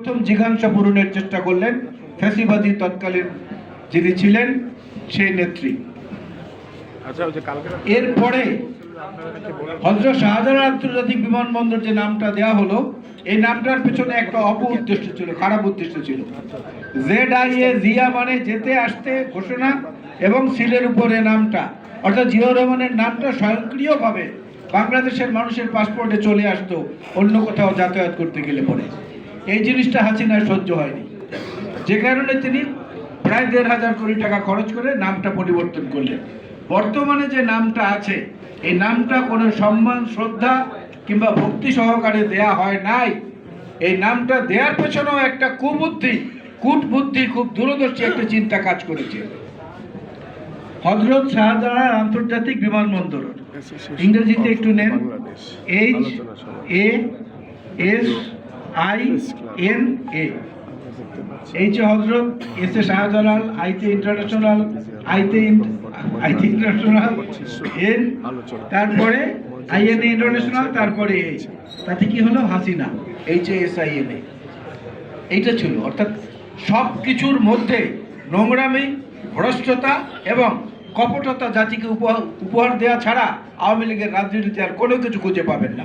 প্রথম জিজ্ঞাসা পূরণের চেষ্টা করলেন ফ্যাসিবাদী তৎকালীন যিনি ছিলেন সেই নেত্রী। আচ্ছা এরপরে হজরত শাহজালাল আন্তর্জাতিক বিমানবন্দর যে নামটা দেওয়া হলো এই নামটার পেছনে একটা অপ উদ্দেশ্য ছিল খারাপ উদ্দেশ্য ছিল। জেড আই এ জিয়া মানে যেতে আসতে ঘোষণা এবং সিলের উপরে নামটা। অর্থাৎ জিয়াউর রহমানের নামটা স্বয়ংক্রিয়ভাবে বাংলাদেশের মানুষের পাসপোর্টে চলে আসতো অন্য কোথাও যাতায়াত করতে গেলে পরে। এই জিনিসটা হাসিনার সহ্য হয়নি। যে কারণে তিনি প্রায় দেড় হাজার কোটি টাকা খরচ করে নামটা পরিবর্তন করলেন। বর্তমানে যে নামটা আছে এই নামটা কোনো সম্মান শ্রদ্ধা কিংবা ভক্তি সহকারে দেয়া হয় নাই। এই নামটা দেওয়ার পেছনেও একটা কুবুদ্ধি কূটবুদ্ধি খুব দূরদর্শী একটা চিন্তা কাজ করেছে। হজরত শাহজালাল আন্তর্জাতিক বিমানবন্দর। ইংরেজিতে একটু নেন। H A S I N A. H Hazrat, S A Shahjalal আইতে ইন্টারন্যাশনাল আইতে আইতে ইন্টারন্যাশনাল, এন, তারপরে আইএন ইন্টারন্যাশনাল, তারপরে এইচ তাতে কি হলো? Hasina. H S I N A. এইটা ছিল। অর্থাৎ সব কিছুর মধ্যে নোংরামি, ভ্রষ্টতা এবং কপটতা জাতিকে উপহার উপহার দেওয়া ছাড়া আওয়ামী লীগের রাজনীতিতে আর কোনো কিছু খুঁজে পাবেন না।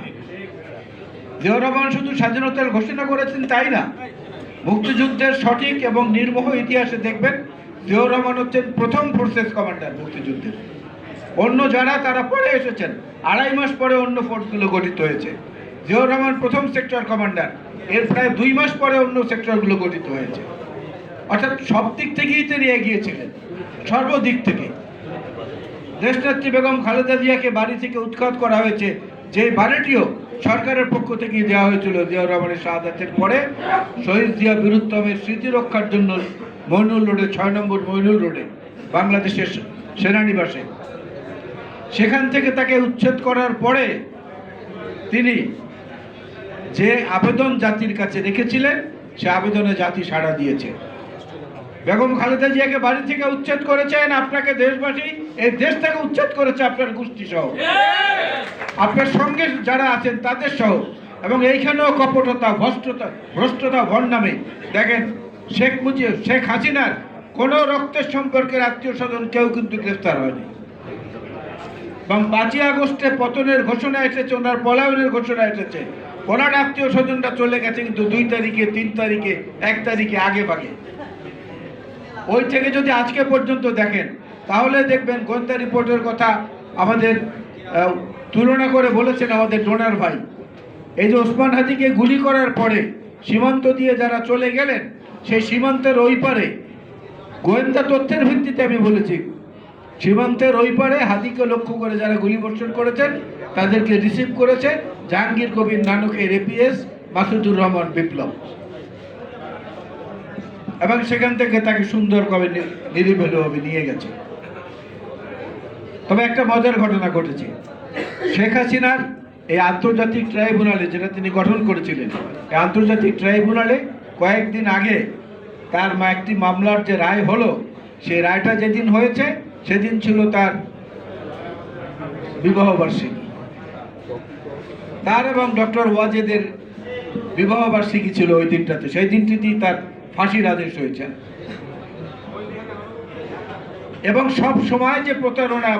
জিয়াউর শুধু স্বাধীনতার ঘোষণা করেছেন তাই না? মুক্তিযুদ্ধের সঠিক এবং নির্মোহ ইতিহাসে দেখবেন, জিয়াউর রহমান হচ্ছেন প্রথম ফোর্সেস কমান্ডার মুক্তিযুদ্ধের অন্য যারা, তারা পরে এসেছেন। আড়াই মাস পরে অন্য ফোর্সগুলো গঠিত হয়েছে। জিয়াউর রহমান প্রথম সেক্টর কমান্ডার এর প্রায় দুই মাস পরে অন্য সেক্টরগুলো গঠিত হয়েছে। অর্থাৎ সব দিক থেকেই তিনি এগিয়েছিলেন সর্বদিক থেকে। দেশনেত্রী বেগম খালেদা জিয়াকে বাড়ি থেকে উৎখাত করা হয়েছে। যে বাড়িটিও সরকারের পক্ষ থেকে দেওয়া হয়েছিল জিয়াউর রহমানের শাহাদাতের পরে, শহীদ জিয়া বীরুত্তমের স্মৃতি রক্ষার জন্য মইনুল রোডে, ছয় নম্বর মইনুল রোডে, বাংলাদেশের সেনানিবাসে। সেখান থেকে তাকে উচ্ছেদ করার পরে তিনি যে আবেদন জাতির কাছে রেখেছিলেন, সে আবেদনে জাতি সাড়া দিয়েছে। বেগম খালেদা জিয়াকে বাড়ি থেকে উচ্ছেদ করেছেন আপনাকে দেশবাসী। এই দেশ থেকে উচ্ছেদ করেছে আপনার গোষ্ঠী সহ। আপনার সঙ্গে যারা আছেন তাদের সহ। এবং এইখানেও কপটতা ভ্রষ্টতা ভ্রষ্টতা নামে দেখেন, শেখ মুজিব, শেখ হাসিনার কোনো রক্তের সম্পর্কের আত্মীয় স্বজন কেউ কিন্তু গ্রেফতার হয়নি। এবং পাঁচই আগস্টে পতনের ঘোষণা এসেছে, ওনার পলায়নের ঘোষণা এসেছে। ওনার আত্মীয় স্বজনরা চলে গেছে কিন্তু দুই তারিখে, তিন তারিখে, এক তারিখে, আগে ভাগে। ওই থেকে যদি আজকে পর্যন্ত দেখেন তাহলে দেখবেন গোয়েন্দা রিপোর্টের কথা আমাদের তুলনা করে বলেছেন আমাদের ডোনার ভাই। এই যে ওসমান হাজিকে গুলি করার পরে সীমান্ত দিয়ে যারা চলে গেলেন, সেই সীমান্তের ওই পারে, গোয়েন্দা তথ্যের ভিত্তিতে আমি বলেছি, সীমান্তের ওই পারে হাদিকে লক্ষ্য করে যারা গুলি বর্ষণ করেছেন, তাদেরকে রিসিভ করেছে জাহাঙ্গীর কবির নানকের এপিএস মাসুদুর রহমান বিপ্লব। এবং সেখান থেকে তাকে সুন্দরভাবে নি- নিরিবিলিভাবে নিয়ে গেছে। তবে একটা মজার ঘটনা ঘটেছে। শেখ হাসিনার এই আন্তর্জাতিক ট্রাইব্যুনালে যেটা তিনি গঠন করেছিলেন, এই আন্তর্জাতিক ট্রাইব্যুনালে কয়েকদিন আগে তার একটি মামলার যে রায় হলো, সেই রায়টা যেদিন হয়েছে, সেদিন ছিল তার বিবাহ বার্ষিকী। তার এবং ডক্টর ওয়াজেদের বিবাহবার্ষিকী ছিল ওই দিনটাতে, সেই দিনটিতেই তার ফাঁসির আদেশ হয়েছে। এবং সব সময় যে প্রতারণা,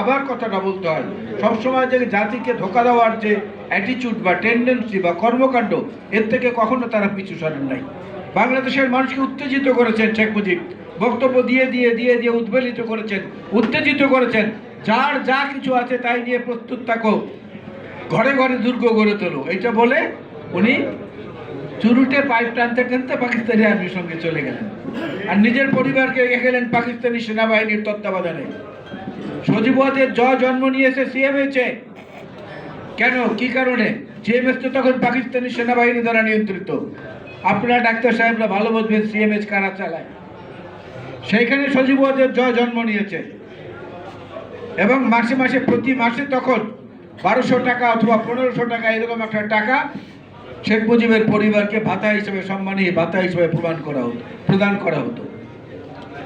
আবার কথাটা বলতে হয়, সব সময় যে জাতিকে ধোকা দেওয়ার যে অ্যাটিচিউড বা টেন্ডেন্সি বা কর্মকাণ্ড, এর থেকে কখনো তারা পিছু সরেন নাই। বাংলাদেশের মানুষকে উত্তেজিত করেছেন শেখ মুজিব। বক্তব্য দিয়ে দিয়ে দিয়ে দিয়ে উদ্বেলিত করেছেন, উত্তেজিত করেছেন। যার যা কিছু আছে তাই নিয়ে প্রস্তুত থাকো। ঘরে ঘরে দুর্গ গড়ে তোলো। এটা বলে উনি চুরুটে পাইপ টানতে টানতে পাকিস্তানি আর্মির সঙ্গে চলে গেলেন। আর নিজের পরিবারকে রেখে গেলেন পাকিস্তানি সেনাবাহিনীর তত্ত্বাবধানে। সজীবদের জ জন্ম নিয়েছে সিএমএচে কেন? কি কারণে? সিএমএস তো তখন পাকিস্তানি সেনাবাহিনী দ্বারা নিয়ন্ত্রিত। আপনারা ডাক্তার সাহেবরা ভালো বুঝবেন সিএমএচ কারা চালায়। সেইখানে সজীবদের জ জন্ম নিয়েছে। এবং মাসে মাসে প্রতি মাসে তখন বারোশো টাকা অথবা পনেরোশো টাকা, এরকম একটা টাকা শেখ মুজিবের পরিবারকে ভাতা হিসেবে সম্মানী, ভাতা হিসেবে প্রমাণ করা হতো, প্রদান করা হতো।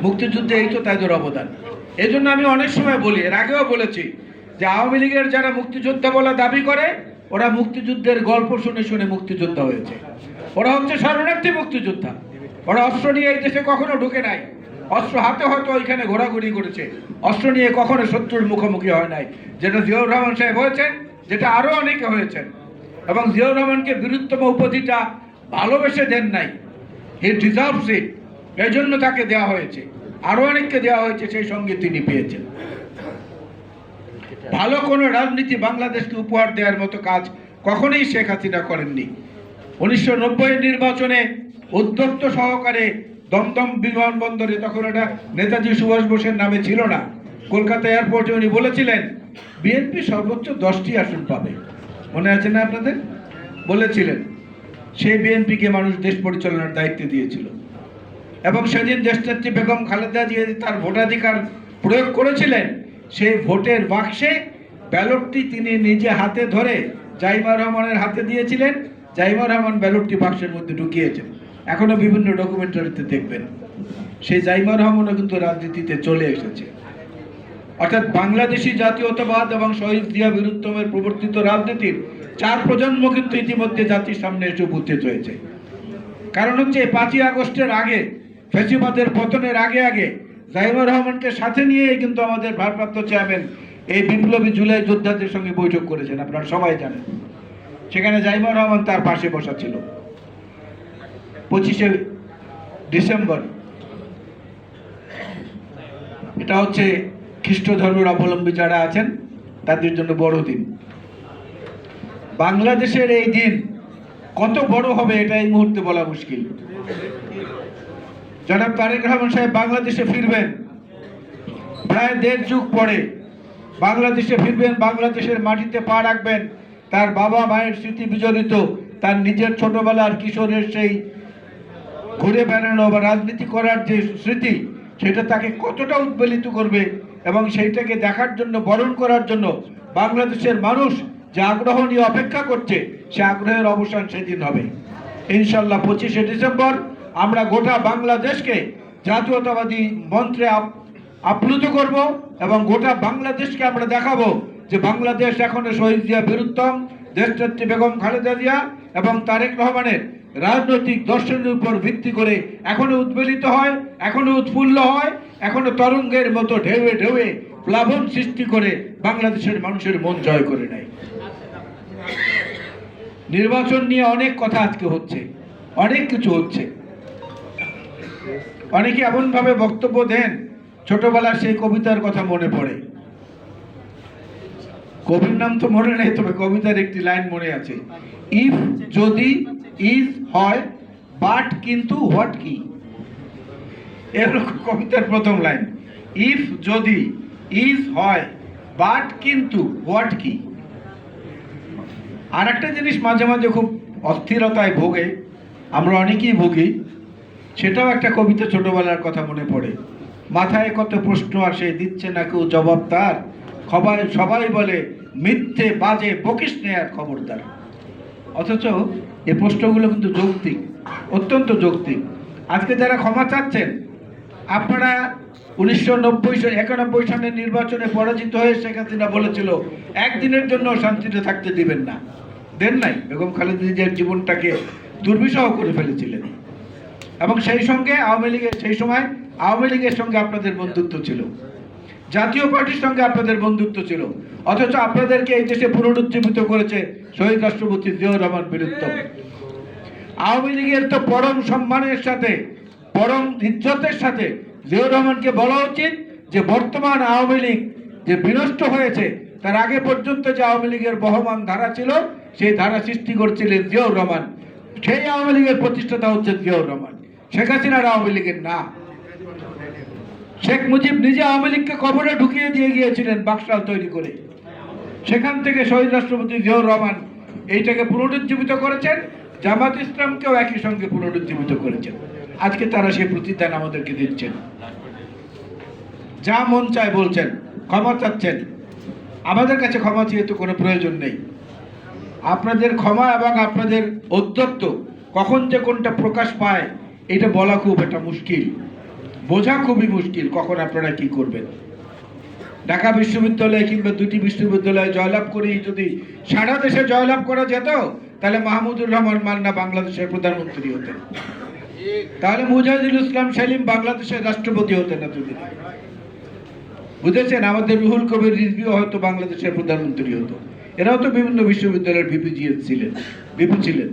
মুক্তিযুদ্ধে এই তো তাদের অবদান। এই জন্য আমি অনেক সময় বলি, এর আগেও বলেছি যে আওয়ামী লীগের যারা মুক্তিযোদ্ধা বলে দাবি করে, ওরা মুক্তিযুদ্ধের গল্প শুনে শুনে মুক্তিযোদ্ধা হয়েছে। ওরা হচ্ছে শরণার্থী মুক্তিযোদ্ধা। ওরা অস্ত্র নিয়ে এই দেশে কখনো ঢুকে নাই। অস্ত্র হাতে হয়তো ওইখানে ঘোরাঘুরি করেছে। অস্ত্র নিয়ে কখনো শত্রুর মুখোমুখি হয় নাই। যেটা জিয়াউর রহমান সাহেব হয়েছেন, যেটা আরও অনেকে হয়েছেন। এবং জিয়াউর রহমানকে বীরুত্তম উপাধিটা ভালোবেসে দেন নাই। হি ডিজার্ভস ইট এই জন্য তাকে দেওয়া হয়েছে। আরও অনেককে দেওয়া হয়েছে, সেই সঙ্গে তিনি পেয়েছেন। ভালো কোনো রাজনীতি বাংলাদেশকে উপহার দেওয়ার মতো কাজ কখনোই শেখ হাসিনা করেননি। উনিশশো নব্বই নির্বাচনে উদ্যত্ত সহকারে দমদম বিমানবন্দরে তখন এটা নেতাজি সুভাষ বোসের নামে ছিল না। কলকাতা এয়ারপোর্টে উনি বলেছিলেন, বিএনপি সর্বোচ্চ দশটি আসন পাবে। মনে আছে না আপনাদের? বলেছিলেন সেই বিএনপিকে মানুষ দেশ পরিচালনার দায়িত্ব দিয়েছিল। এবং সেদিন দেশনেত্রী বেগম খালেদা জিয়া তার ভোটাধিকার প্রয়োগ করেছিলেন, সেই ভোটের বাক্সে ব্যালটটি তিনি নিজে হাতে ধরে জাইমা রহমানের হাতে দিয়েছিলেন। জাইমা রহমান ব্যালটটি বাক্সের মধ্যে ঢুকিয়েছেন। এখনও বিভিন্ন ডকুমেন্টারিতে দেখবেন। সেই জাইমা রহমানও কিন্তু রাজনীতিতে চলে এসেছে। অর্থাৎ বাংলাদেশি জাতীয়তাবাদ এবং শহীদ জিয়া বীরুত্তমের প্রবর্তিত রাজনীতির চার প্রজন্ম কিন্তু ইতিমধ্যে জাতির সামনে এসে উপস্থিত হয়েছে। কারণ হচ্ছে পাঁচই আগস্টের আগে, ফেসিবাদের পতনের আগে আগে জাহিমুর রহমানকে সাথে নিয়ে কিন্তু আমাদের ভারপ্রাপ্ত চেয়ারম্যান এই বিপ্লবী জুলাই যোদ্ধাদের সঙ্গে বৈঠক করেছেন, আপনারা সবাই জানেন। সেখানে জাহিমুর রহমান তার পাশে বসা ছিল। পঁচিশে ডিসেম্বর। এটা হচ্ছে খ্রিস্ট ধর্মের অবলম্বী যারা আছেন, তাদের জন্য বড় দিন। বাংলাদেশের এই দিন কত বড় হবে এটা এই মুহূর্তে বলা মুশকিল। জনাব তারেক রহমান সাহেব বাংলাদেশে ফিরবেন। প্রায় দেড় যুগ পরে বাংলাদেশে ফিরবেন, বাংলাদেশের মাটিতে পা রাখবেন। তার বাবা মায়ের স্মৃতি বিজড়িত, তার নিজের ছোটবেলার কিশোরের সেই ঘুরে বেড়ানো বা রাজনীতি করার যে স্মৃতি, সেটা তাকে কতটা উদ্বেলিত করবে এবং সেইটাকে দেখার জন্য, বরণ করার জন্য বাংলাদেশের মানুষ যে আগ্রহ নিয়ে অপেক্ষা করছে, সে আগ্রহের অবসান সেদিন হবে। ইনশাল্লাহ পঁচিশে ডিসেম্বর আমরা গোটা বাংলাদেশকে জাতীয়তাবাদী মন্ত্রে আপ- আপ্লুত করব এবং গোটা বাংলাদেশকে আমরা দেখাবো যে বাংলাদেশ এখনও শহীদ জিয়া বীরুত্তম, দেশনেত্রী বেগম খালেদা জিয়া এবং তারেক রহমানের রাজনৈতিক দর্শনের উপর ভিত্তি করে এখনও উদ্বেলিত হয়, এখনও উৎফুল্ল হয়। এখনও তরঙ্গের মতো ঢেউয়ে ঢেউয়ে প্লাবন সৃষ্টি করে বাংলাদেশের মানুষের মন জয় করে নেয়। নির্বাচন নিয়ে অনেক কথা আজকে হচ্ছে, অনেক কিছু হচ্ছে। অনেকে এমনভাবে বক্তব্য দেন, ছোটবেলার সেই কবিতার কথা মনে পড়ে। কবির নাম তো মনে নেই, তবে কবিতার একটি লাইন মনে আছে। ইফ যদি ইজ হয়, বাট কিন্তু হোয়াট কি? এরকম কবিতার প্রথম লাইন। ইফ যদি ইজ হয়, বাট কিন্তু হোয়াট কি? আর একটা জিনিস মাঝে মাঝে খুব অস্থিরতায় ভোগে, আমরা অনেকেই ভুগি, সেটাও একটা কবিতা ছোটবেলার কথা মনে পড়ে। মাথায় কত প্রশ্ন আসে, দিচ্ছে না কেউ জবাব তার। সবাই সবাই বলে, মিথ্যে, বাজে, বকিস নেয়ার খবরদার। অথচ এই প্রশ্নগুলো কিন্তু যৌক্তিক, অত্যন্ত যৌক্তিক। আজকে যারা ক্ষমা চাচ্ছেন আপনারা উনিশশো নব্বই একানব্বই সালের নির্বাচনে পরাজিত হয়ে শেখ হাসিনা বলেছিল, একদিনের জন্য শান্তিতে থাকতে দিবেন না। দেন নাই, বেগম খালেদা জিয়ার জীবনটাকে দুর্বিষহ করে ফেলেছিলেন। এবং সেই সঙ্গে আওয়ামী লীগের, সেই সময় আওয়ামী লীগের সঙ্গে আপনাদের বন্ধুত্ব ছিল। জাতীয় পার্টির সঙ্গে আপনাদের বন্ধুত্ব ছিল। অথচ আপনাদেরকে এই দেশে পুনরুজ্জীবিত করেছে শহীদ রাষ্ট্রপতি জিয়াউর রহমান বীরুত্তম। আওয়ামী লীগের তো পরম সম্মানের সাথে পরম ইজ্জতের সাথে জিয়াউর রহমানকে বলা উচিত যে বর্তমান আওয়ামী লীগ যে বিনষ্ট হয়েছে, তার আগে পর্যন্ত যে আওয়ামী লীগের বহমান ধারা ছিল, সেই ধারা সৃষ্টি করছিলেন জিয়াউর রহমান। সেই আওয়ামী লীগের প্রতিষ্ঠাতা হচ্ছে জিয়াউর রহমান। শেখ হাসিনার আওয়ামী লীগের না। শেখ মুজিব নিজে আওয়ামী লীগকে কবরে ঢুকিয়ে দিয়ে গিয়েছিলেন বাক্সাল তৈরি করে। সেখান থেকে শহীদ রাষ্ট্রপতি জিয়াউর রহমান এইটাকে পুনরুজ্জীবিত করেছেন, জামাত ইসলামকেও একই সঙ্গে পুনরুজ্জীবিত করেছেন। আজকে তারা সেই প্রতিদান আমাদেরকে দিচ্ছেন। যা মন চায় বলছেন, ক্ষমা চাচ্ছেন। আমাদের কাছে ক্ষমা চেয়ে তো কোনো প্রয়োজন নেই। আপনাদের ক্ষমা এবং আপনাদের ঔদ্ধত্য কখন যে কোনটা প্রকাশ পায়, এটা বলা খুব একটা মুশকিল। বোঝা খুবই মুশকিল কখন আপনারা কি করবেন। ঢাকা বিশ্ববিদ্যালয় কিংবা দুটি বিশ্ববিদ্যালয়ে জয়লাভ করেই যদি সারা দেশে জয়লাভ করা যেত, তাহলে মাহমুদুর রহমান মান্না বাংলাদেশের প্রধানমন্ত্রী হতেন। তাহলে মুজাহিদুল ইসলাম সেলিম বাংলাদেশের রাষ্ট্রপতি হতেন এতদিন বুঝেছেন? আমাদের রুহুল কবির রিজভিও হয়তো বাংলাদেশের প্রধানমন্ত্রী হতো। এরাও তো বিভিন্ন বিশ্ববিদ্যালয়ের ভিপিজিএস ছিলেন, ভিপি ছিলেন।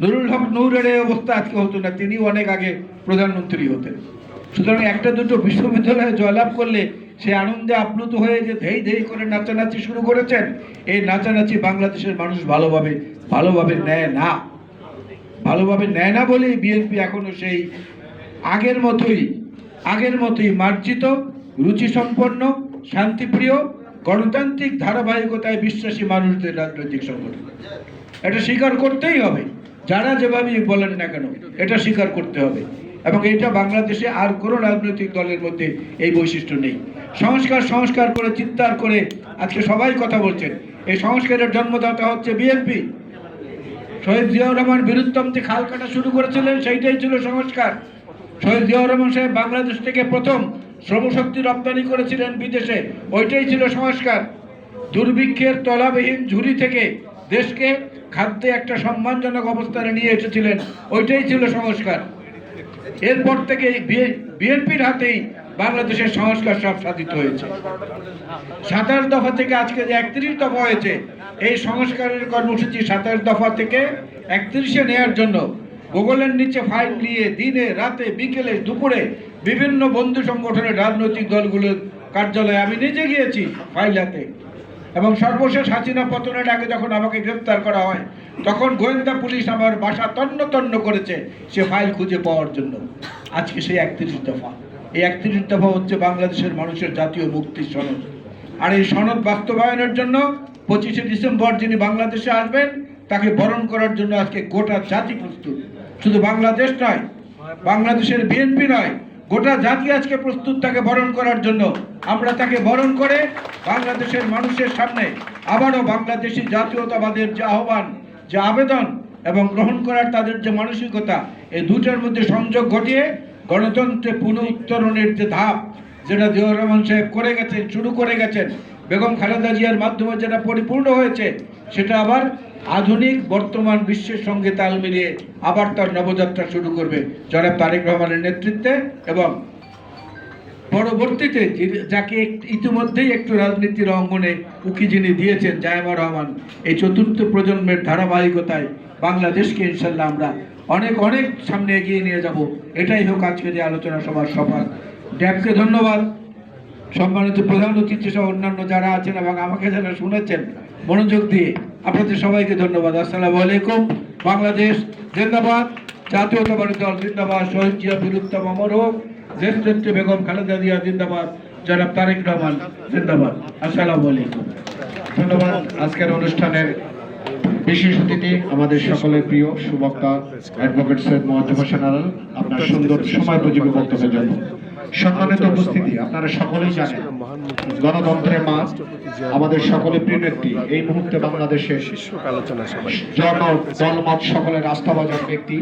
নুরুল হক নূরের এই অবস্থা আজকে হতো না তিনি অনেক আগে প্রধানমন্ত্রী হতেন। সুতরাং একটা দুটো বিশ্ববিদ্যালয়ে জয়লাভ করলে সে আনন্দে আপ্লুত হয়ে যে ধেই ধেই করে নাচানাচি শুরু করেছেন, এই নাচানাচি বাংলাদেশের মানুষ ভালোভাবে ভালোভাবে নেয় না। ভালোভাবে নেয় না বলেই বিএনপি এখনও সেই আগের মতোই আগের মতোই মার্জিত, রুচিসম্পন্ন, শান্তিপ্রিয়, গণতান্ত্রিক ধারাবাহিকতায় বিশ্বাসী মানুষদের রাজনৈতিক সংগঠন। এটা স্বীকার করতেই হবে। যারা যেভাবেই বলেন না কেন, এটা স্বীকার করতে হবে। এবং এটা বাংলাদেশে আর কোনো রাজনৈতিক দলের মধ্যে এই বৈশিষ্ট্য নেই। সংস্কার সংস্কার করে, চিৎকার করে আজকে সবাই কথা বলছেন। এই সংস্কারের জন্মদাতা হচ্ছে বিএনপি। শহীদ জিয়াউর রহমান বীরুত্তমতে খাল কাটা শুরু করেছিলেন, সেইটাই ছিল সংস্কার। শহীদ জিয়াউর রহমান সাহেব বাংলাদেশ থেকে প্রথম শ্রমশক্তি রপ্তানি করেছিলেন বিদেশে, ওইটাই ছিল সংস্কার। দুর্ভিক্ষের তলাবিহীন ঝুড়ি থেকে দেশকে খাদ্যে একটা সম্মানজনক অবস্থানে নিয়ে এসেছিলেন, ওইটাই ছিল সংস্কার। এরপর থেকে বিএনপির হাতেই বাংলাদেশের সংস্কার সব সাধিত হয়েছে। সাতাশ দফা থেকে আজকে যে একত্রিশ দফা হয়েছে, এই সংস্কারের কর্মসূচি সাতাশ দফা থেকে একত্রিশে নেয়ার জন্য গুগলের নিচে ফাইল নিয়ে দিনে, রাতে, বিকেলে, দুপুরে বিভিন্ন বন্ধু সংগঠনের রাজনৈতিক দলগুলোর কার্যালয়ে আমি নিজে গিয়েছি ফাইল হাতে। এবং সর্বশেষ হাসিনা পতনের আগে যখন আমাকে গ্রেফতার করা হয়, তখন গোয়েন্দা পুলিশ আমার বাসা তন্ন তন্ন করেছে সে ফাইল খুঁজে পাওয়ার জন্য। আজকে সেই একত্রিশ দফা। এই একত্রিশ দফা হচ্ছে বাংলাদেশের মানুষের জাতীয় মুক্তি সনদ। আর এই সনদ বাস্তবায়নের জন্য পঁচিশে ডিসেম্বর যিনি বাংলাদেশে আসবেন, তাকে বরণ করার জন্য আজকে গোটা জাতি প্রস্তুত। শুধু বাংলাদেশ নয়, বাংলাদেশের বিএনপি নয়, গোটা জাতি আজকে প্রস্তুত তাকে বরণ করার জন্য। আমরা তাকে বরণ করে বাংলাদেশের মানুষের সামনে আবারও বাংলাদেশি জাতীয়তাবাদের যে আহ্বান, যে আবেদন এবং গ্রহণ করার তাদের যে মানসিকতা, এই দুটার মধ্যে সংযোগ ঘটিয়ে গণতন্ত্রে পুনঃ উত্তরণের যে ধাপ, যেটা জিয়াউর রহমান সাহেব করে গেছেন, শুরু করে গেছেন, বেগম খালেদা জিয়ার মাধ্যমে যেটা পরিপূর্ণ হয়েছে, সেটা আবার আধুনিক বর্তমান বিশ্বের সঙ্গে তাল মিলিয়ে আবার তার নবযাত্রা শুরু করবে জনাব তারেক রহমানের নেতৃত্বে এবং পরবর্তীতে যাকে ইতিমধ্যেই একটু রাজনীতির অঙ্গনে উকি যিনি দিয়েছেন জায়মা রহমান, এই চতুর্থ প্রজন্মের ধারাবাহিকতায় বাংলাদেশকে ইনশাল্লাহ আমরা অনেক অনেক সামনে এগিয়ে নিয়ে যাব। এটাই হোক আজকের এই আলোচনা সভার সফল ড্যাবকে ধন্যবাদ। সম্মানিত প্রধান অতিথি সহ অন্যান্য যারা আছেন এবং আমাকে যারা শুনেছেন, মনোযোগ দিয়ে আপনাদের সবাইকে ধন্যবাদ। আসসালামু আলাইকুম। বাংলাদেশ জিন্দাবাদ। জাতীয়তাবাদী দল জিন্দাবাদ। শহীদ জিয়া বীরুত্তম অমর হোক। নেত্রী বেগম খালেদা জিয়া জিন্দাবাদ। জনাব তারেক রহমান জিন্দাবাদ। আসসালামু আলাইকুম। ধন্যবাদ। আজকের অনুষ্ঠানের বিশেষ অতিথি আমাদের সকলের প্রিয় সুবক্তা অ্যাডভোকেট সৈয়দ মোহাম্মদ হোসেন আলাল আপনার সুন্দর সময় উপযোগী বক্তব্যের জন্য। সম্মানিত উপস্থিতি, আপনারা সকলেই জানেন, গণতন্ত্রের মা, আমাদের সকলের প্রিয় ব্যক্তি, এই মুহূর্তে বাংলাদেশের জন দলমত সকলের আস্থাভাজন ব্যক্তি।